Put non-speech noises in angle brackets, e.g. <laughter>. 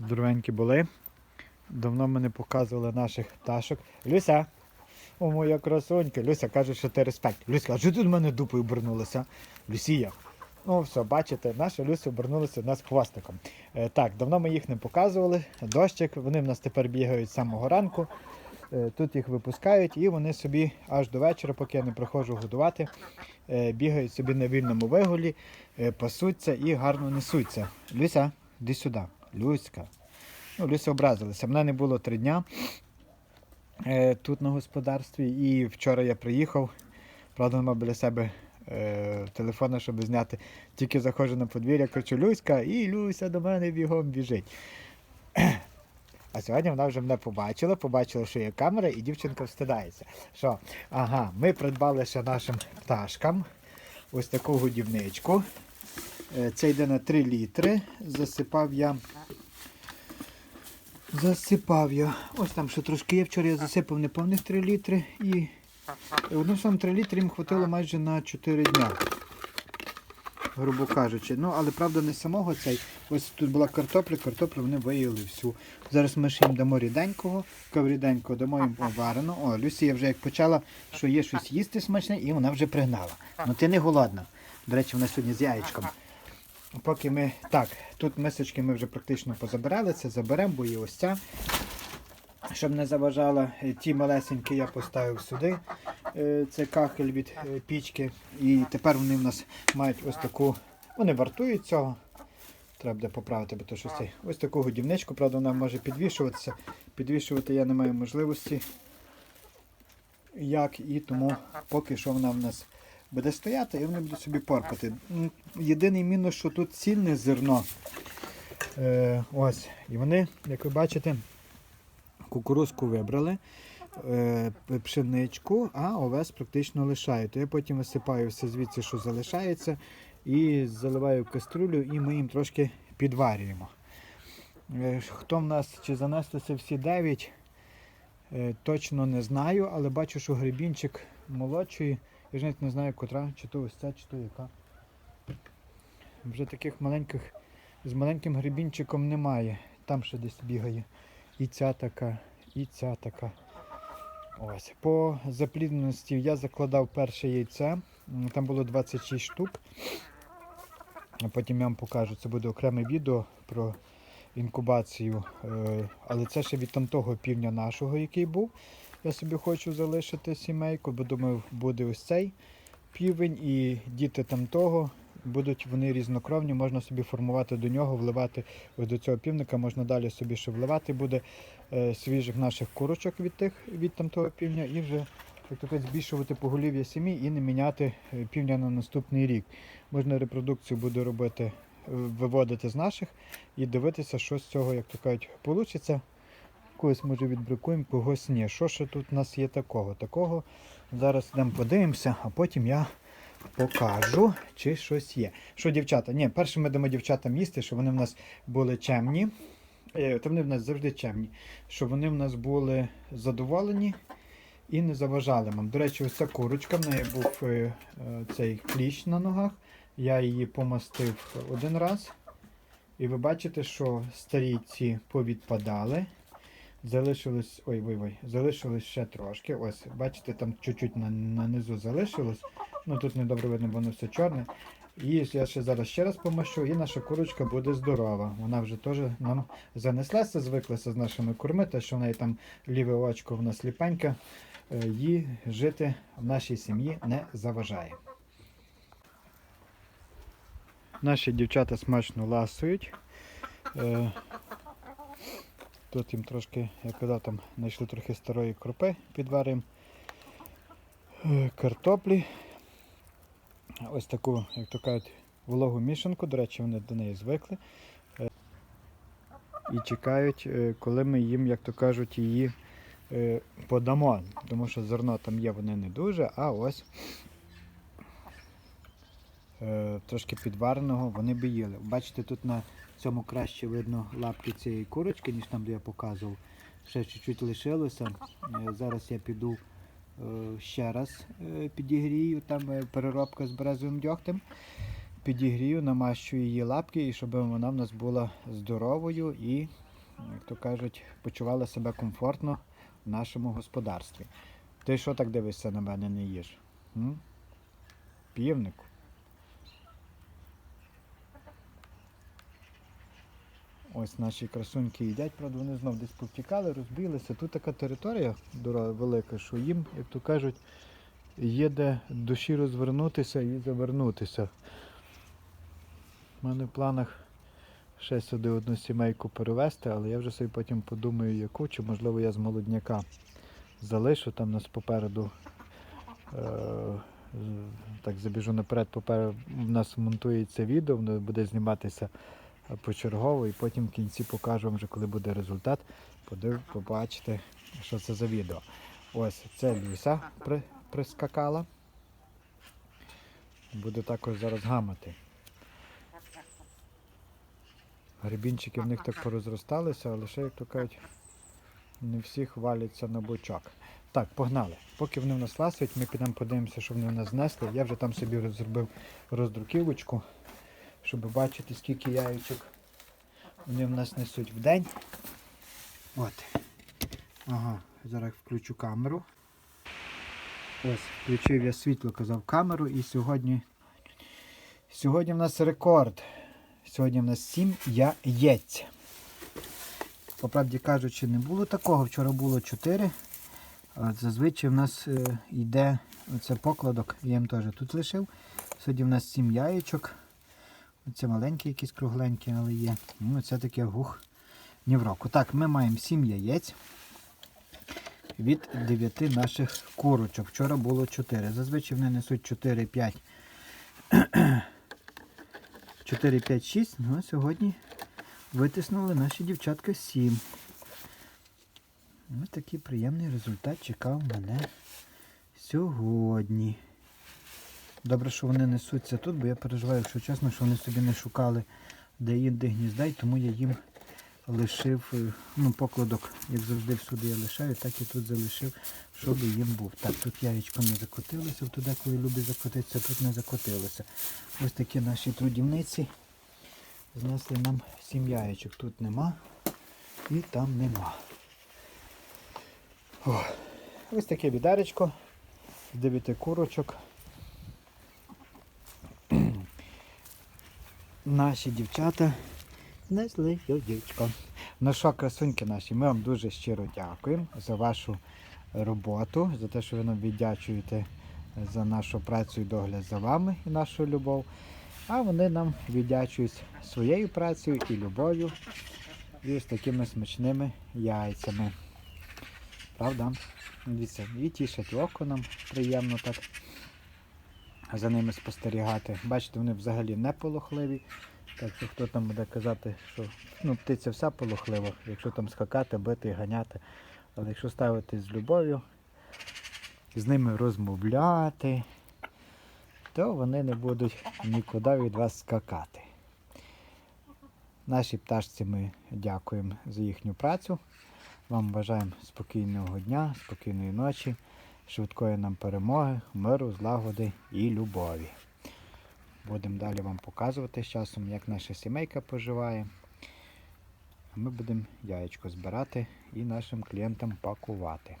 Здоровенькі були. Давно ми не показували наших пташок. Люся! О, моя красонька. Люся каже, що ти респект. Люся, а що ти до мене дупою обернулася? Люсія. Ну, все, бачите, наша Люся обернулася в нас хвостиком. Е, так, давно ми їх не показували. Дощик, вони в нас тепер бігають з самого ранку. Е, тут їх випускають і вони собі аж до вечора, поки я не приходжу годувати, е, бігають собі на вільному вигулі, е, пасуться і гарно несуться. Люся, іди сюди. Люська. Ну, Люся образилася. Мене не було три дня е, тут на господарстві. І вчора я приїхав. Правда, нема біля себе е, телефона, щоб зняти. Тільки заходжу на подвір'я, кричу Люська, і Люся до мене бігом біжить. А сьогодні вона вже мене побачила, побачила, що є камера, і дівчинка встидається. Що, ага, ми придбали ще нашим пташкам ось таку годівничку. Е, Це йде на 3 літри. Засипав я. Засипав я. Ось там ще трошки є. Вчора я засипав неповних 3 літри і одним словом 3 літри їм хватило майже на 4 дня. Грубо кажучи. Ну, але правда не самого цей. Ось тут була картопля, картоплю вони виїли всю. Зараз ми ще їм дамо ріденького, ріденького дамо їм варену. О, Люсія вже як почала, що є щось їсти смачне, і вона вже пригнала. Ну ти не голодна. До речі, вона сьогодні з яєчком. Поки ми. Так, тут мисочки ми вже практично позабирали, це заберемо, бо є ось ця. Щоб не заважала, е, ті малесенькі я поставив сюди. Е, Це кахель від е, пічки. І тепер вони в нас мають ось таку. Вони вартують цього. Треба буде поправити, бо то щось цей. Ось таку годівничку, правда, вона може підвішуватися. Підвішувати я не маю можливості. Як і тому поки що вона в нас буде стояти і вони будуть собі порпати. Єдиний мінус, що тут цільне зерно. Е, ось. І вони, як ви бачите, кукурузку вибрали, е, пшеничку, а овес практично лишають. Я потім висипаю все звідси, що залишається, і заливаю в каструлю, і ми їм трошки підварюємо. Е, Хто в нас чи занеслися всі 9, е, точно не знаю, але бачу, що грибінчик молодший. Я ж навіть не знаю, котра, чи то ось ця, чи то яка. Вже таких маленьких, з маленьким грибінчиком немає. Там ще десь бігає. І ця така, і ця така. Ось. По заплідненості я закладав перше яйце. Там було 26 штук. Потім я вам покажу. Це буде окреме відео про інкубацію. Е, Але це ще від там того півня нашого, який був. Я собі хочу залишити сімейку, бо думаю, буде ось цей півень і діти там того. Будуть вони різнокровні, можна собі формувати до нього, вливати ось до цього півника, можна далі собі ще вливати буде е, свіжих наших курочок від тих від там того півня і вже як збільшувати поголів'я сім'ї і не міняти е, півня на наступний рік. Можна репродукцію буде робити, е, виводити з наших і дивитися, що з цього, як то кажуть, вийде. Когось може відбракуємо, когось ні. Що ще тут у нас є такого? Такого зараз йдемо подивимося, а потім я покажу, чи щось є. Що дівчата? Ні, перше ми дамо дівчатам їсти, щоб вони в нас були чемні. Е, Та вони в нас завжди чемні, щоб вони в нас були задоволені і не заважали нам. До речі, ось ця курочка, в неї був е, е, цей кліщ на ногах. Я її помастив один раз. І ви бачите, що старі ці повідпадали. Залишилось, ой, ой, ой, залишилось ще трошки. Ось, бачите, там чуть-чуть на, на низу залишилось. Ну тут не добре видно, воно все чорне. І я ще зараз ще раз помащу, і наша курочка буде здорова. Вона вже теж нам занеслася, звиклася з нашими курми, те, що в неї там ліве очко в нас ліпеньке, е, їй жити в нашій сім'ї не заважає. Наші дівчата смачно ласують. Тут їм трошки, я казав, там знайшли трохи старої крупи, підваримо е, картоплі. Ось таку, як то кажуть, вологу мішанку. До речі, вони до неї звикли. Е, І чекають, е, коли ми їм, як то кажуть, її подамо. Тому що зерно там є, вони не дуже, а ось трошки підвареного вони би їли. Бачите, тут на цьому краще видно лапки цієї курочки, ніж там, де я показував. Ще чуть-чуть лишилося. Е, Зараз я піду е, ще раз е, підігрію, там е, переробка з березовим дьогтем. підігрію, намащую її лапки, і щоб вона в нас була здоровою і, як то кажуть, почувала себе комфортно в нашому господарстві. Ти що так дивишся на мене не? М? Півнику. Ось наші красуньки їдять, правда, вони знов десь повтікали, розбіглися. Тут така територія велика, що їм, як то кажуть, є де душі розвернутися і завернутися. У мене в планах ще сюди одну сімейку перевезти, але я вже собі потім подумаю, яку, чи можливо я з молодняка залишу там нас попереду. Е- так забіжу наперед, попереду в нас монтується відео, воно буде зніматися почергово і потім в кінці покажу вам вже, коли буде результат. Побачите, що це за відео. Ось це Люся при, прискакала. Буде також зараз гамати. Грибінчики в них так порозросталися, але ще, як то кажуть, не всі хваляться на бочок. Так, погнали. Поки вони в нас ласують, ми підемо подивимося, що вони в нас знесли. Я вже там собі зробив роздруківочку, щоб бачити, скільки яєчок вони в нас несуть в день. От. Ага, зараз включу камеру. Ось, включив я світло, казав камеру, і сьогодні. Сьогодні в нас рекорд. Сьогодні в нас 7 яєць. По правді кажучи, не було такого. Вчора було 4. А зазвичай в нас е, йде оце покладок, я їм теж тут лишив. Сьогодні в нас 7 яєчок. Оце маленькі якісь кругленькі, але є. Ну, це таке гух ні в року. Так, ми маємо 7 яєць від 9 наших курочок. Вчора було 4. Зазвичай вони несуть 4-5. 4-5-6. <clears throat> Ну, а сьогодні витиснули наші дівчатка 7. Ось такий приємний результат чекав мене сьогодні. Добре, що вони несуться тут, бо я переживаю, якщо чесно, що вони собі не шукали де інде гнізда, і тому я їм лишив е, ну, покладок, як завжди всюди я лишаю, так і тут залишив, щоб їм був. Так, тут яєчко не закотилося, туди, коли любить закотитися, тут не закотилося. Ось такі наші трудівниці. Знесли нам сім яєчок. Тут нема і там нема. О, ось таке відеречко з 9 курочок. Наші дівчата знесли яєчко. Ну що, красуньки наші, ми вам дуже щиро дякуємо за вашу роботу, за те, що ви нам віддячуєте за нашу працю і догляд за вами і нашу любов. А вони нам віддячують своєю працею і любов'ю і ось такими смачними яйцями. Правда? Дивіться, і тішать око нам приємно так за ними спостерігати. Бачите, вони взагалі не полохливі. Так що хто там буде казати, що ну, птиця вся полохлива, якщо там скакати, бити, ганяти. Але якщо ставити з любов'ю, з ними розмовляти, то вони не будуть нікуди від вас скакати. Нашій пташці ми дякуємо за їхню працю. Вам бажаємо спокійного дня, спокійної ночі, швидкої нам перемоги, миру, злагоди і любові. Будемо далі вам показувати з часом, як наша сімейка поживає. Ми будемо яєчко збирати і нашим клієнтам пакувати.